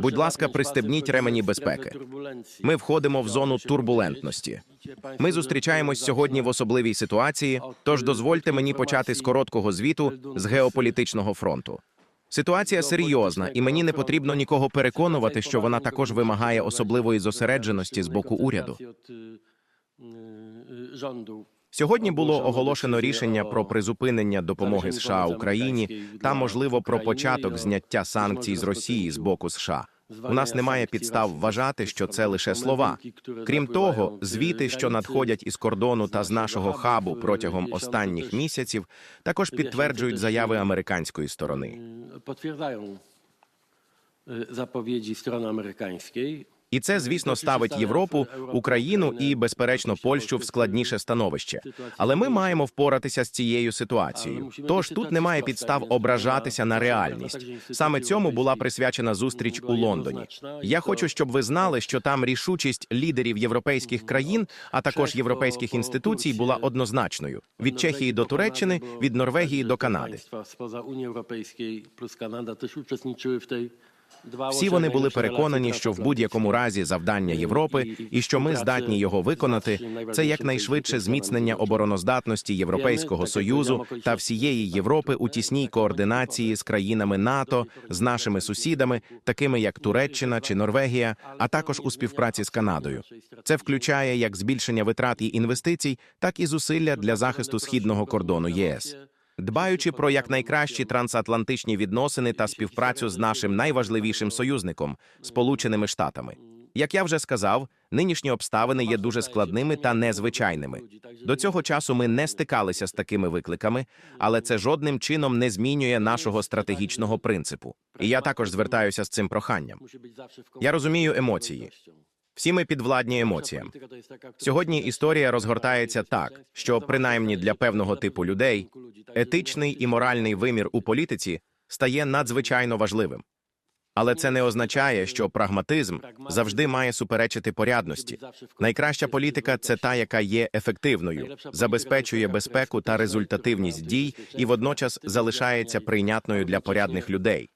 Будь ласка, пристебніть ремені безпеки. Ми входимо в зону турбулентності. Ми зустрічаємось сьогодні в особливій ситуації, тож дозвольте мені почати з короткого звіту з геополітичного фронту. Ситуація серйозна, і мені не потрібно нікого переконувати, що вона також вимагає особливої зосередженості з боку уряду. Сьогодні було оголошено рішення про призупинення допомоги США Україні та, можливо, про початок зняття санкцій з Росії з боку США. У нас немає підстав вважати, що це лише слова. Крім того, звіти, що надходять із кордону та з нашого хабу протягом останніх місяців, також підтверджують заяви американської сторони. Potwierdzają y, zapowiedzi strony amerykańskiej. І це, звісно, ставить Європу, Україну і, безперечно, Польщу в складніше становище. Але ми маємо впоратися з цією ситуацією. Тож тут немає підстав ображатися на реальність. Саме цьому була присвячена зустріч у Лондоні. Я хочу, щоб ви знали, що там рішучість лідерів європейських країн, а також європейських інституцій, була однозначною від Чехії до Туреччини, від Норвегії до Канади. Państwa spoza Unii Europejskiej plus Всі вони були переконані, що в будь-якому разі завдання Європи і що ми здатні його виконати, це якнайшвидше зміцнення обороноздатності Європейського союзу та всієї Європи у тісній координації з країнами НАТО, з нашими сусідами, такими як Туреччина чи Норвегія, а також у співпраці з Канадою. Це включає як збільшення витрат і інвестицій, так і зусилля для захисту східного кордону ЄС. Дбаючи про якнайкращі трансатлантичні відносини та співпрацю з нашим найважливішим союзником Сполученими Штатами. Як я вже сказав, нинішні обставини є дуже складними та незвичайними. До цього часу ми не стикалися з такими викликами, але це жодним чином не змінює нашого стратегічного принципу. І я також звертаюся з цим проханням. Я розумію емоції. Всі ми підвладні емоціям. Сьогодні історія розгортається так, що принаймні для певного типу людей етичний і моральний вимір у політиці стає надзвичайно важливим. Але це не означає, що прагматизм завжди має суперечити порядності. Найкраща політика це та, яка є ефективною, забезпечує безпеку та результативність дій і водночас залишається прийнятною для порядних людей.